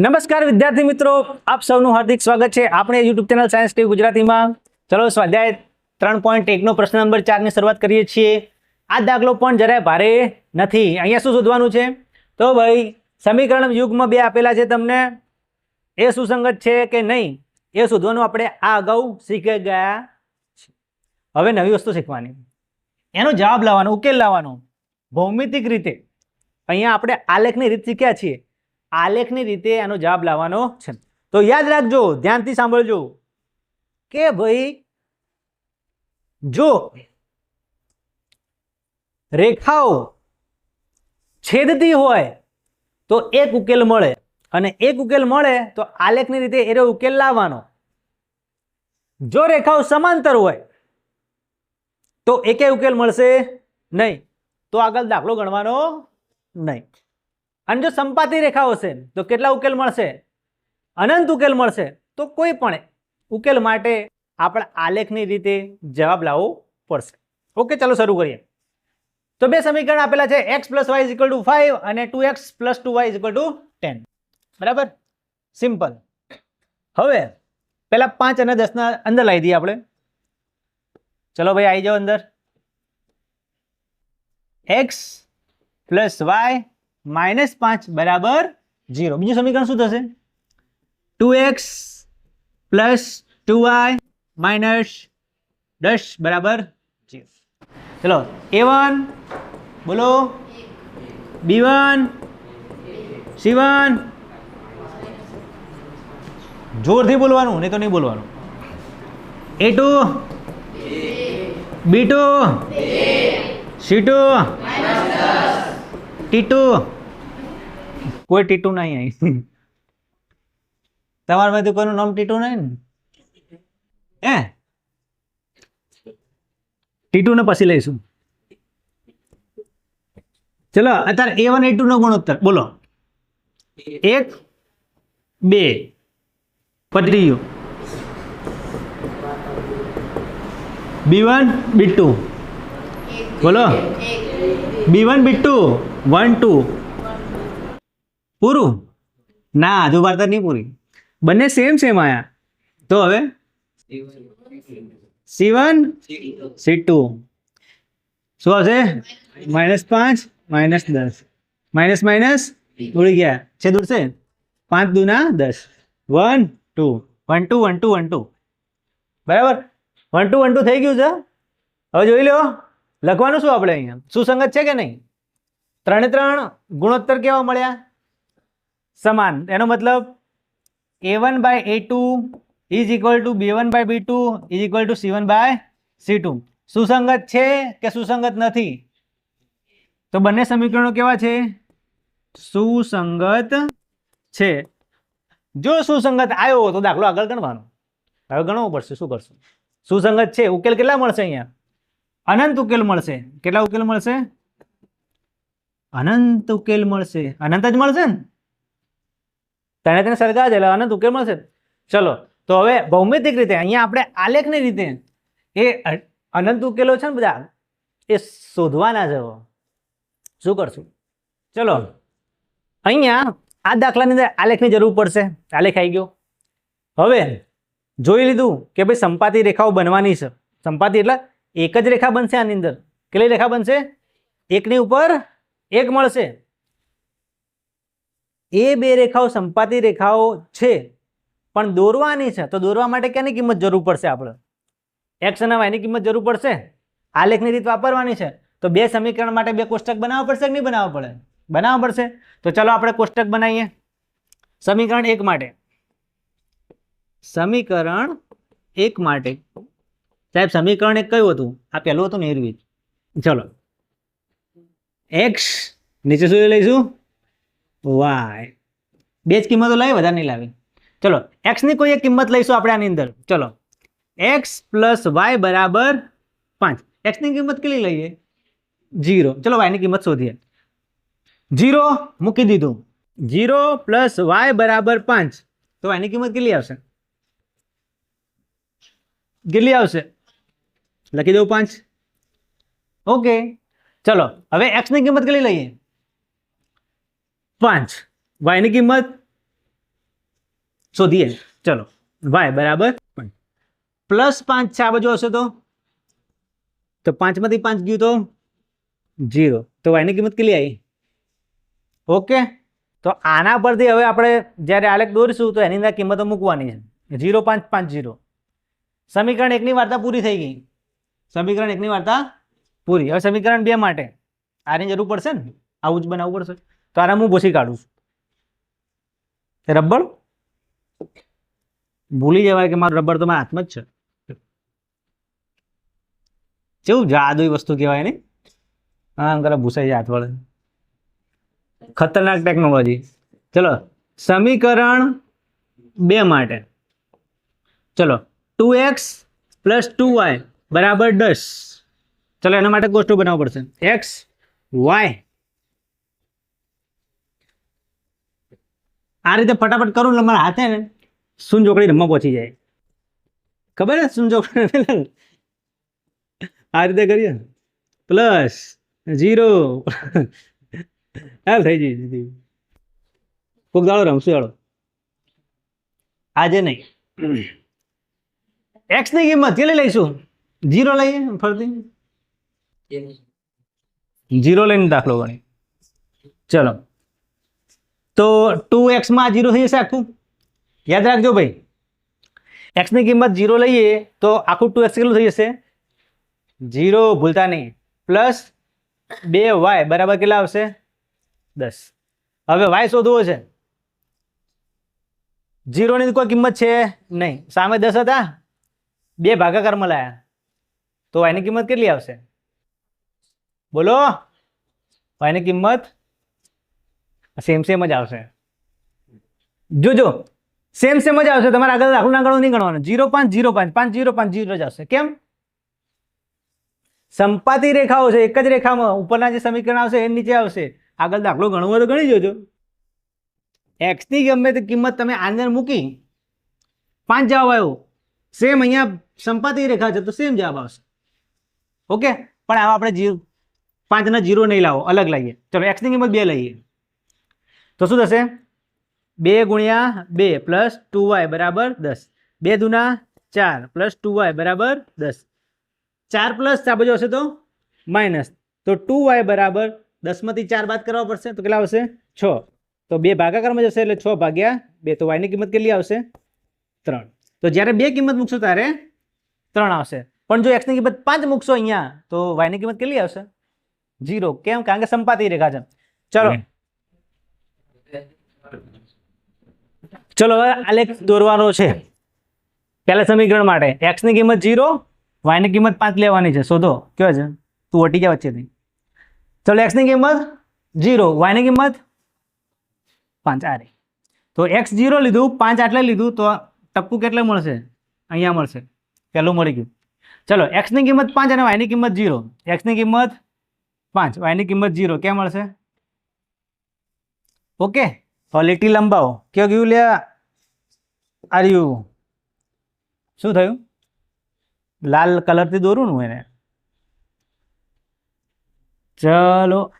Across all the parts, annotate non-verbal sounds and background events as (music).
નમસ્કાર વિદ્યાર્થી મિત્રો, આપ સૌનું હાર્દિક સ્વાગત છે આપણે યુટ્યુબ ચેનલ સાયન્સ ટીવી ગુજરાતીમાં. ચલો સ્વાધ્યાય ત્રણ પોઈન્ટ એકનો પ્રશ્ન નંબર ચારની શરૂઆત કરીએ છીએ. આ દાખલો પણ જરાય ભારે નથી. અહીંયા શું શોધવાનું છે? તો ભાઈ, સમીકરણ યુગમાં બે આપેલા છે તમને. એ સુસંગત છે કે નહીં? એ શોધવાનું આપણે આ અગાઉ શીખી ગયા. હવે નવી વસ્તુ શીખવાની. એનો જવાબ લાવવાનો, ઉકેલ લાવવાનો. ભૌમિતિક રીતે. અહીંયા આપણે આલેખની રીત શીખ્યા છીએ. આલેખની રીતે આનો જવાબ લાવવાનો છે. તો યાદ રાખજો, ધ્યાનથી સાંભળજો કે ભાઈ, જો રેખાઓ છેદતી હોય તો એક ઉકેલ મળે અને એક ઉકેલ મળે તો આલેખની રીતે એનો ઉકેલ લાવવાનો. જો રેખાઓ સમાંતર હોય તો એકે ઉકેલ મળશે નહીં. તો આગળ દાખલો ગણવાનો નહીં. અને જો સંપાતી રેખાઓ છે, તો કેટલા ઉકેલ મળશે? અનંત ઉકેલ મળશે. તો કોઈ પણ ઉકેલ માટે આપણે આલેખની રીતે જવાબ લાવવો પડશે. ઓકે, ચાલો શરૂ કરીએ. તો બે સમીકરણ આપેલા છે X plus Y equal to five અને two X plus two Y equal to ten બરાબર? સિમ્પલ હવે, પહેલાં પાંચ અને દસના અંદર લાવી દઈએ આપણે. ચલો ભાઈ આવી જાઓ અંદર. એક્સ પ્લસ વાય માઇનસ પાંચ બરાબર જીરો બીજું સમીકરણ શું થશે? Two X plus two Y minus દસ બરાબર જીરો ચલો, એ વન, બોલો. B one, C one. જોરથી બોલવાનું, નહીં તો નહીં બોલવાનું. A two. B two. C two. ટીટુ. કોઈ ટીટુ નહીં અહીં. તમારામાંથી કોઈનું નામ ટીટુ નહીં ને? એ ટીટુ ને પછી લઈશું. ચલો, અત્યારે એ વન, એ ટુ નો ગુણોત્તર. બોલો. એક, બે. પતી બી વન, બી ટુ. બોલો. B one, B two, one, two. પૂરું? ના, હજુ વાર્તા નહીં પૂરી. બંને સેમ સેમ આયા. તો હવે? C one, C two. શું આવશે? માઇનસ પાંચ, માઇનસ દસ. Minus minus? ઉડી ગયા. છે દૂરશે પાંચ દુના દસ. One, two. One two one two one, two. બરાબર? વન, ટુ વન, ટુ થઈ ગયું છે. હવે જોઈ લો. લખવાનું શું આપણે અહીંયા? સુસંગત છે કે નહીં? ત્રણે ત્રણ ગુણોત્તર કેવા મળ્યા? સમાન. એનો મતલબ A one by A two is equal to B one by B two is equal to C one by C two સુસંગત છે કે સુસંગત નથી? તો બંને સમીકરણો કેવા છે? સુસંગત છે. જો સુસંગત આવ્યો તો દાખલો આગળ ગણવાનો. હવે ગણવો પડશે. શું કરશું? સુસંગત છે. ઉકેલ કેટલા મળશે અહીંયા? અનંત ઉકેલ મળશે. કેટલા ઉકેલ મળશે? અનંત ઉકેલ મળશે. અનંત જ મળશે ને? તને તેને સરખા જ એટલે અનંત ઉકેલ મળશે. ચલો, તો હવે ભૌમિતિક રીતે અહીંયા આપણે આલેખની રીતે એ અનંત ઉકેલો છે ને બધા, એ શોધવાના છે શું કરશું? ચલો, અહીંયા આ દાખલાની અંદર આલેખની જરૂર પડશે. આલેખ આવી ગયો. હવે જોઈ લીધું કે ભાઈ સંપાતી રેખાઓ બનવાની છે. સંપાતી એટલે એક જ રેખા બનશે આની અંદર. કેટલી રેખા બનશે? એકની ઉપર એક મળશે. એ બે રેખાઓ સંપાતી રેખાઓ છે, પણ દોરવાની છે. તો દોરવા માટે કેની કિંમત જરૂર પડશે આપણે? એક્સ અને વાયની કિંમત જરૂર પડશે. આલેખની રીત વાપરવાની છે. તો બે સમીકરણ માટે બે કોષ્ટક બનાવવા પડશે કે નહીં બનાવવા પડે? બનાવવા પડશે. તો ચલો આપણે કોષ્ટક બનાવીએ. સમીકરણ એક માટે. સમીકરણ એક માટે સાહેબ, સમીકરણ એક કયું હતું? આ પહેલું હતું ને એરવી ચલો. એક્સ નીચે શું લઈશું. વાય બે જ કિંમતો લાવી, વધારે નહીં લાવી. ચલો એક્સની કોઈ એક કિંમત લઈશું આપણે આની અંદર. ચલો. એક્સ પ્લસ વાય બરાબર પાંચ. એક્સની કિંમત કેટલી લઈએ? જીરો ચલો વાયની કિંમત શોધીએ. જીરો મૂકી દીધું. જીરો પ્લસ વાય બરાબર પાંચ. તો વાયની કિંમત કેટલી આવશે? કેટલી આવશે? લખી દઉં પાંચ? ઓકે ચલો હવે એક્સની કિંમત કેટલી લઈએ? પાંચ. વાયની કિંમત? શોધીએ. ચલો વાય બરાબર. પ્લસ પાંચ છે આ બાજુ હશે તો? તો પાંચમાંથી પાંચ ગયું તો? જીરો તો વાયની કિંમત કેટલી આવી? ઓકે તો આના પરથી હવે આપણે જ્યારે આલેખ દોરીશું તો એની અંદર કિંમતો મૂકવાની છે. જીરો પાંચ પાંચ જીરો સમીકરણ એકની વાર્તા પૂરી થઈ ગઈ. સમીકરણ એકની વાર્તા પૂરી. હવે સમીકરણ બે માટે આની જરૂર પડશે ને? આવું જ બનાવવું પડશે. તો આને હું ભૂસી કાઢું છું. રબર? ભૂલી જવાય કે મારું રબર તો મારા હાથમાં જ છે. કેવું જાદુઈ વસ્તુ કહેવાય ને? હા અંકલ ભૂસાઈ જાય હાથ વડે. ખતરનાક ટેકનોલોજી ચલો, સમીકરણ બે માટે. ચલો two X plus two Y બરાબર દસ. ચલો એના માટે ગોષ્ઠો બનાવવો પડશે. એક્સ વાય આ રીતે ફટાફટ કરું એટલે મારા હાથે ને સૂન ચોકડી રમવા પહોંચી જાય. ખબર છે સૂન ચોકડી આ રીતે કરીએ. પ્લસ જીરો હા થઈ જઈ કોક દાડો રમશું દાડો આજે નહીં. એક્સની કિંમત કેટલી લઈશું? જીરો લઈએ ફરતી? જીરો લઈને દાખલો ગણી ચલો. તો ટુ એક્સમાં જીરો થઈ જશે આખું. યાદ રાખજો ભાઈ. એક્સની કિંમત જીરો લઈએ તો આખું ટુ એક્સ કેટલું થઈ જશે? જીરો, ભૂલતા નહીં. પ્લસ બે વાય બરાબર કેટલા આવશે? દસ. હવે વાય શોધવો છે. જીરોની કોઈ કિંમત છે? નહીં. સામે દસ હતા. બે ભાગાકારમાં લાયા તો વાયની કિંમત કેટલી આવશે? બોલો. વાયની કિંમત સેમ સેમ જ આવશે. જોજો. સેમ સેમ જ આવશે. તમારે આગળ દાખલો ના ગણો નહીં ગણવાનું જીરો પાંચ જીરો પાંચ પાંચ જીરો પાંચ જીરો જ આવશે. કેમ? સંપાતી રેખાઓ છે, એક જ રેખામાં. ઉપરના જે સમીકરણ આવશે, એ નીચે આવશે. આગળ દાખલો ગણવો તો ગણી જોજો. એક્સની ગમે તે કિંમત તમે આંદર મૂકી પાંચ જવાબ આવ્યો. સેમ અહીંયા સંપાતી રેખા છે, તો સેમ જવાબ આવશે. ઓકે? પણ આવા આપણે જીરો પાંચના જીરો નહીં લાવો, અલગ લઈએ ચલો એક્સની કિંમત બે લઈએ. તો શું થશે? બે ગુણ્યા બે પ્લસ ટુ વાય બરાબર દસ. બે દુના ચાર પ્લસ ટુ વાય બરાબર દસ. ચાર પ્લસ આ બાજુ હશે તો માઇનસ. તો ટુ વાય બરાબર દસમાંથી ચાર બાદ કરવા પડશે. તો કેટલા આવશે? છ. તો બે ભાગાકારમાં જશે એટલે છ ભાગ્યા બે. તો વાયની કિંમત કેટલી આવશે? ત્રણ. તો જ્યારે બે કિંમત મૂકશો ત્યારે ત્રણ આવશે. પણ જો એક્સની કિંમત પાંચ મૂકશો અહીંયા તો વાયની કિંમત કેટલી આવશે? જીરો કેમ? કારણ કે સંપાતી રેખા છે. ચલો. ચલો હવે આલેખ દોરવાનો છે. પહેલા સમીકરણ માટે. એક્સની કિંમત જીરો વાયની કિંમત પાંચ લેવાની છે. શોધો. કયો છે? તું વટી ગયા વચ્ચેથી. ચલો એક્સની કિંમત જીરો વાયની કિંમત પાંચ. આ તો એક્સ જીરો લીધું પાંચ આટલે લીધું તો ટપકું કેટલે મળશે? અહીંયા મળશે. પહેલું મળી ગયું. ચલો એક્સની કિંમત પાંચ અને વાયની કિંમત જીરો એક્સની કિંમત પાંચ વાયની કિંમત જીરો ક્યાં મળશે? ઓકે લીટી લંબાવો. કયો ગયું લે? યુ. શું થયું? લાલ કલરથી દોરું ને હું એને. ચલો.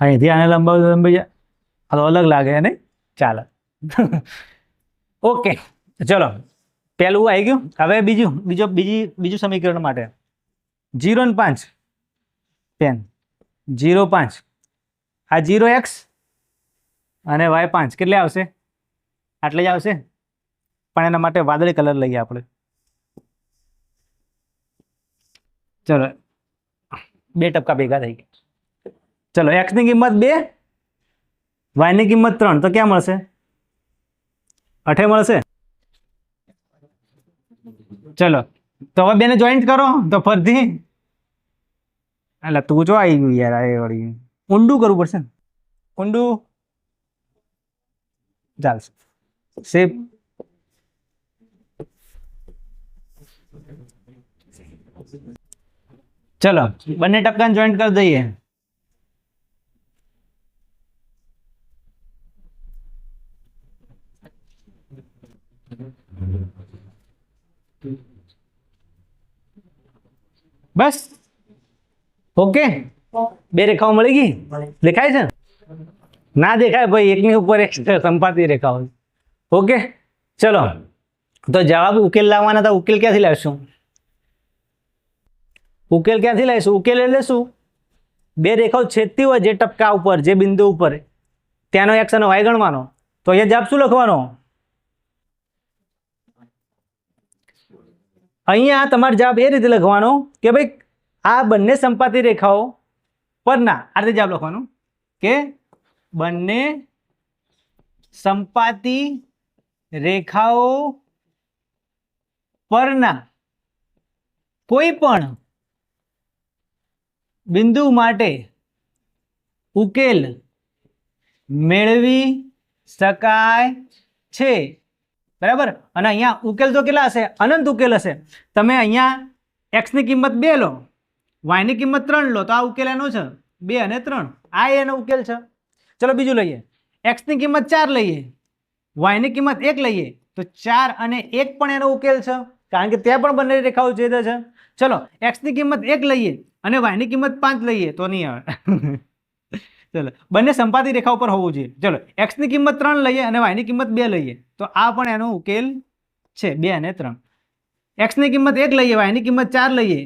અહીંથી આને લંબાવ લંબાઈ જાય અલગ લાગે, નહીં? ચાલે. (laughs) ઓકે ચલો પહેલું આવી ગયું. હવે બીજું, બીજો, બીજી, બીજું સમીકરણ માટે. જીરો ને પાંચ. પેન જીરો પાંચ. આ જીરો એક્સ અને વાય પાંચ. કેટલે આવશે? આટલે જ આવશે? પણ એના માટે વાદળી કલર લઈએ આપણે. ચલો, બે ટપકા ભેગા થઈ ગયા. ચલો એક્સની કિંમત બે વાયની કિંમત ત્રણ. તો ક્યાં મળશે? અઠે મળશે ચલો તો હવે બેને જોઈન્ટ કરો તો ફરતી એટલે તું જો આવી ગયું યાર આ વળી ઊંડું કરવું પડશે ને ઊંડું ચાલશે સેફ ચલો બંને ટપકાને જોઈન્ટ કરી દઈએ બસ? ઓકે? બે રેખાઓ મળી ગઈ? દેખાય છે? ના દેખાય ભાઈ, એકની ઉપર એક સંપાતી રેખાઓ ઓકે, ચલો. તો જવાબ ઉકેલ લાવવાના તો ઉકેલ ક્યાંથી લાવશું? ઉકેલ ક્યાંથી લાવીશું? ઉકેલ એટલે શું? બે રેખાઓ છેદતી હોય જે ટપકા ઉપર, જે બિંદુ ઉપર. ત્યાંનો એક્સ અને વાય ગણવાનો. તો અહીંયા જવાબ શું લખવાનો? અહીંયા તમારે જવાબ એ રીતે લખવાનો કે ભાઈ, આ બંને સંપાતી રેખાઓ પરના, આ રીતે જવાબ લખવાનો કે બંને સંપાતી રેખાઓ પરના કોઈ પણ બિંદુ માટે ઉકેલ મેળવી શકાય છે. બરાબર? અને અહીંયા ઉકેલ તો કેટલા હશે? અનંત ઉકેલ હશે. તમે અહીંયા એક્સની કિંમત બે લો વાયની કિંમત ત્રણ લો, તો આ ઉકેલ એનો છે. બે અને ત્રણ. આ એનો ઉકેલ છે. ચલો બીજું લઈએ. એક્સની કિંમત ચાર લઈએ. વાયની કિંમત એક લઈએ. તો ચાર અને એક પણ એનો ઉકેલ છે. કારણ કે ત્યાં પણ બંને રેખાઓ છેદ છે. ચલો એક્સની કિંમત એક લઈએ અને વાયની કિંમત પાંચ લઈએ. તો નહીં આવે. ચલો, બંને સંપાતી રેખા ઉપર હોવું જોઈએ. ચલો એક્સની કિંમત ત્રણ લઈએ અને વાયની કિંમત બે લઈએ. તો આ પણ એનો ઉકેલ છે બે અને ત્રણ. એક્સની કિંમત એક લઈએ વાયની કિંમત ચાર લઈએ.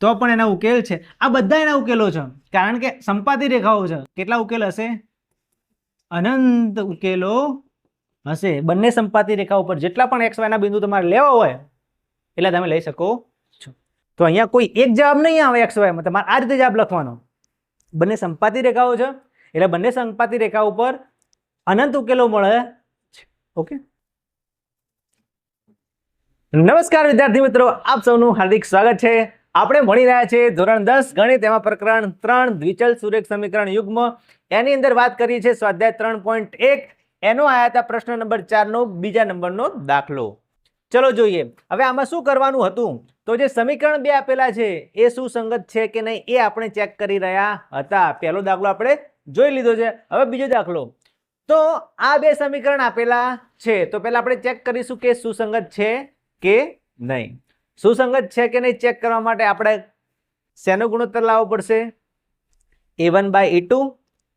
તો પણ એના ઉકેલ છે. આ બધા એના ઉકેલો છે. કારણ કે સંપાતી રેખાઓ છે. કેટલા ઉકેલ હશે? અનંત ઉકેલો હશે. બંને સંપાતી રેખા ઉપર જેટલા પણ એક્સ વાયના બિંદુ તમારે લેવા હોય, એટલે તમે લઈ શકો છો. તો અહીંયા કોઈ એક જવાબ નહીં આવે એક્સ વાયમાં તમારે આ રીતે જવાબ લખવાનો. બંને સંપાતી રેખાઓ છે. એટલે બંને સંપાતી રેખા ઉપર અનંત ઉકેલો મળે છે. ઓકે? નમસ્કાર વિદ્યાર્થી મિત્રો, આપ સૌનું હાર્દિક સ્વાગત છે. આપણે ભણી રહ્યા છીએ ધોરણ દસ ગણિત એમાં પ્રકરણ ત્રણ, દ્વિચલ સુરેખ સમીકરણ યુગ્મ. એની અંદર વાત કરીએ છીએ સ્વાધ્યાય ત્રણ પોઈન્ટ એક. એનો આયા હતા પ્રશ્ન નંબર ચારનો, બીજા નંબરનો દાખલો. ચલો જોઈએ. હવે આમાં શું કરવાનું હતું? તો જે સમીકરણ બે આપેલા છે, એ સુસંગત છે કે નહીં, એ આપણે ચેક કરી રહ્યા હતા. પહેલો દાખલો આપણે જોઈ લીધો છે. હવે બીજો દાખલો. તો આ બે સમીકરણ આપેલા છે. તો પહેલા આપણે ચેક કરીશું કે સુસંગત છે કે નહીં. સુસંગત છે કે નહીં ચેક કરવા માટે આપણે શેનો ગુણોત્તર લાવવો પડશે? A one by A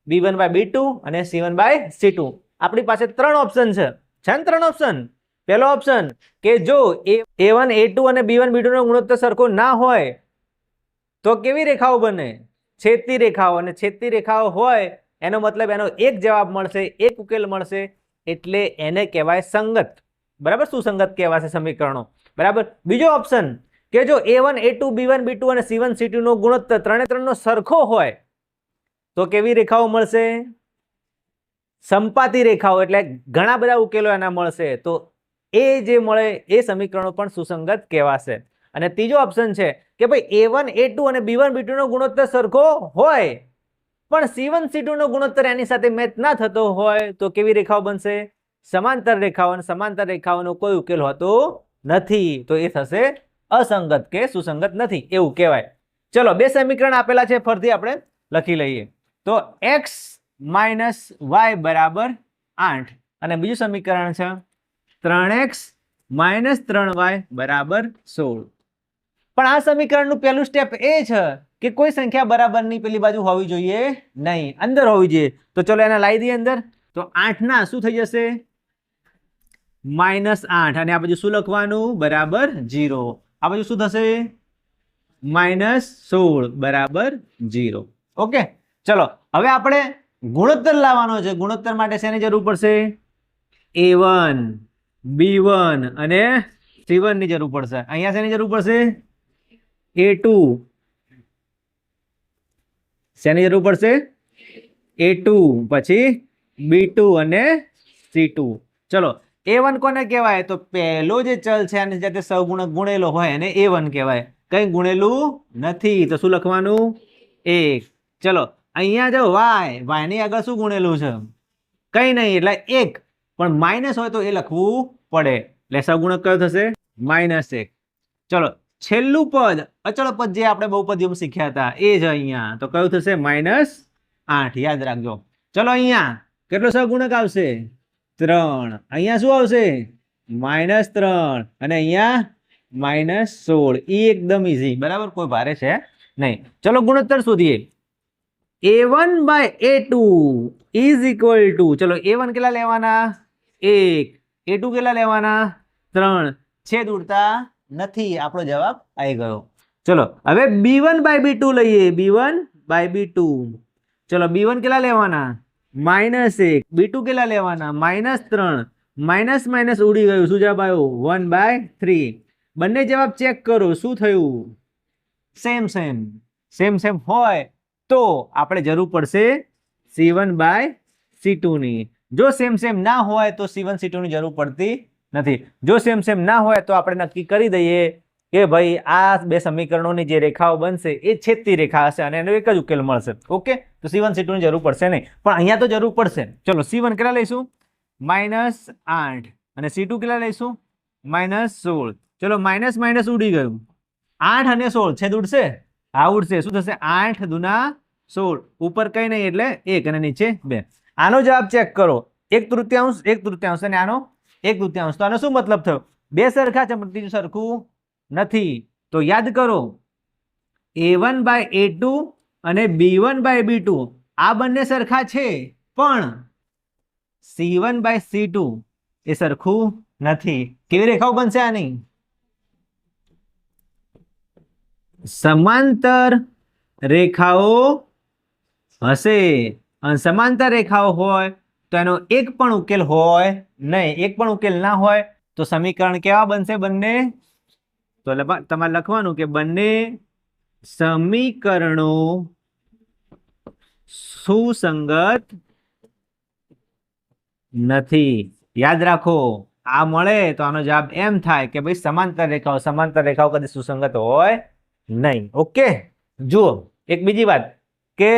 B one by B two અને C one by C two આપણી પાસે ત્રણ ઓપ્શન છે. છે ને ત્રણ ઓપ્શન પહેલો ઓપ્શન કે જો એ એ વન એ ટુ અને બી વન બી ટુનો ગુણોત્તર સરખો ના હોય, તો કેવી રેખાઓ બને? છેદતી રેખાઓ. અને છેદતી રેખાઓ હોય, એનો મતલબ એનો એક જવાબ મળશે, એક ઉકેલ મળશે, એટલે એને કહેવાય સંગત. બરાબર? સુસંગત કહેવાશે સમીકરણો? બરાબર? બીજો ઓપ્શન કે જો A one A two B one B two અને સી વન સી ટુનો ગુણોત્તર ત્રણે ત્રણનો સરખો હોય, તો કેવી રેખાઓ મળશે? સંપાતી રેખાઓ. એટલે ઘણા બધા ઉકેલો એના મળશે. તો એ જે મળે એ સમીકરણો પણ સુસંગત કહેવાશે. અને ત્રીજો ઓપ્શન છે કે ભાઈ એ વન એ ટુ અને બી વન બી ટુનો ગુણોત્તર સરખો હોય, પણ સી વન સી ટુનો ગુણોત્તર એની સાથે મેચ ના થતો હોય, તો કેવી રેખાઓ બનશે? સમાંતર રેખાઓ અને સમાંતર રેખાઓનો કોઈ ઉકેલ હોતો નથી. તો એ થશે અસંગત કે સુસંગત નથી, એવું કહેવાય. ચલો, બે સમીકરણ આપેલા છે, ફરીથી આપણે લખી લઈએ. તો એક્સ માઇનસ વાય બરાબર આઠ. અને બીજું સમીકરણ છે ત્રણ એક્સ માઇનસ ત્રણ વાય બરાબર સોળ. પણ આ સમીકરણનું પહેલું સ્ટેપ એ છે કે કોઈ સંખ્યા બરાબરની પેલી બાજુ હોવી જોઈએ નહીં. અંદર હોવી જોઈએ. તો ચલો એને લાવી દઈએ અંદર. તો આઠના શું થઈ જશે? માઇનસ આઠ. અને આ બાજુ શું લખવાનું? બરાબર જીરો આ બાજુ શું થશે? માઇનસ સોળ. બરાબર જીરો ઓકે. ચલો, હવે આપણે ગુણોત્તર લાવવાનો છે. ગુણોત્તર માટે શેની જરૂર પડશે? A one. બી વન અને સી વનની જરૂર પડશે. અહીંયા શેની જરૂર પડશે? A two. શેની જરૂર પડશે? A two. પછી બી ટુ અને સી ટુ. ચલો, એ વન કોને કહેવાય? તો પહેલો જે ચલ છે, આની સાથે સહગુણક ગુણેલો હોય, એને એ વન કહેવાય. કંઈ ગુણેલું નથી. તો શું લખવાનું? એક. ચલો, અહીંયા જો વાય વાયની આગળ શું ગુણેલું છે? કંઈ નહીં, એટલે એક. પણ માઇનસ હોય તો એ લખવું પડે. એટલે સગુણક કયો થશે? માઇનસ એક. ચલો, છેલ્લું પદ, અચળ પદ જે આપણે બહુપદીમાં શીખ્યા હતા, એ જ અહીંયા. તો કયું થશે? માઇનસ આઠ. યાદ રાખજો. ચલો, અહીંયા કેટલો સગુણક આવશે? ત્રણ. અહીંયા શું આવશે? માઇનસ ત્રણ. અને અહીંયા માઇનસ સોળ. એ એકદમ ઇઝી બરાબર? કોઈ ભારે છે નહીં. ચલો, ગુણોત્તર શોધીએ. A one by A two is equal to ચલો એ વન કેટલા લેવાના? એક. એ ટુ કેટલા લેવાના? ત્રણ. છેદ ઉડતા નથી. આપણો જવાબ આવી ગયો. ચલો, હવે B one by B two લઈએ. B one by B two. ચલો, બી વન કેટલા લેવાના? માઇનસ એક. બી ટુ કેટલા લેવાના? માઇનસ ત્રણ. માઇનસ માઇનસ ઉડી ગયું. શું જવાબ આવ્યો? One by three. બંને જવાબ ચેક કરો. શું થયું? Same same. સેમ સેમ હોય તો આપણે જરૂર પડશે સી વન બાય સી ટુની. જો સેમ સેમ ના હોય તો સી વન સી જરૂર પડતી નથી. જો સેમ સેમ ના હોય તો આપણે નક્કી કરી દઈએ કે ભાઈ આ બે સમીકરણોની જે રેખાઓ બનશે એ છેદતી રેખા હશે અને એનો એક જ ઉકેલ મળશે. ઓકે? તો સી વન જરૂર પડશે નહીં. પણ અહીંયા તો જરૂર પડશે. ચલો સી વન કેટલા લઈશું? માઇનસ આઠ. અને સી ટુ કેટલા લઈશું? માઇનસ સોળ. ચલો માઇનસ માઇનસ ઉડી ગયું. આઠ અને સોળ, છેદ ઉડશે? હા, ઉડશે. શું થશે? આઠ દુના સોળ. ઉપર કઈ નહીં એટલે એક અને નીચે બે. આનો જવાબ ચેક કરો. એક તૃતીયાંશ એક તૃતીયાંશ અને આનો એક તૃતીયાંશ. તો આનો શું મતલબ થયો? બે સરખા છે સરખું નથી. તો યાદ કરો. એ વન બાય એ અને B one by B two આ બંને સરખા છે, પણ સી વન બાય સી એ સરખું નથી. કેવી રેખાઓ બનશે આની? સમાંતર રેખાઓ હશે. સમાંતર રેખાઓ હોય તો એનો એક પણ ઉકેલ હોય નહીં, એક પણ ઉકેલ ના હોય તો સમીકરણ કેવા બનશે બંને? તો તમારે લખવાનું કે બંને સમીકરણો સુસંગત નથી. યાદ રાખો, આ મળે તો આનો જવાબ એમ થાય કે ભાઈ સમાંતર રેખાઓ સમાંતર રેખાઓ કદી સુસંગત હોય નહીં. ઓકે? જુઓ, એક બીજી વાત કે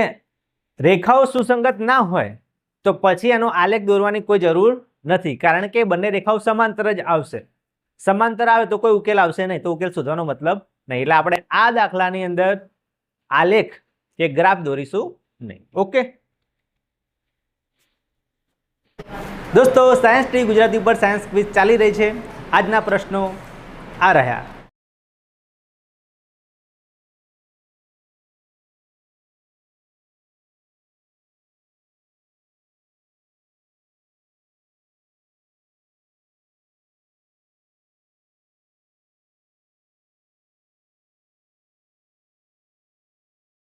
રેખાઓ સુસંગત ના હોય, તો પછી એનો આલેખ દોરવાની કોઈ જરૂર નથી, કારણ કે બંને રેખાઓ સમાંતર જ આવશે. સમાંતર આવે તો કોઈ ઉકેલ આવશે નહીં, તો ઉકેલ શોધવાનો મતલબ નહીં. એટલે આપણે આ દાખલાની અંદર આલેખ કે ગ્રાફ દોરીશું નહીં. ઓકે? દોસ્તો સાયન્સ ટ્રી ગુજરાતી પર સાયન્સ ક્વિઝ ચાલી રહી છે. આજના પ્રશ્નો આ રહ્યા.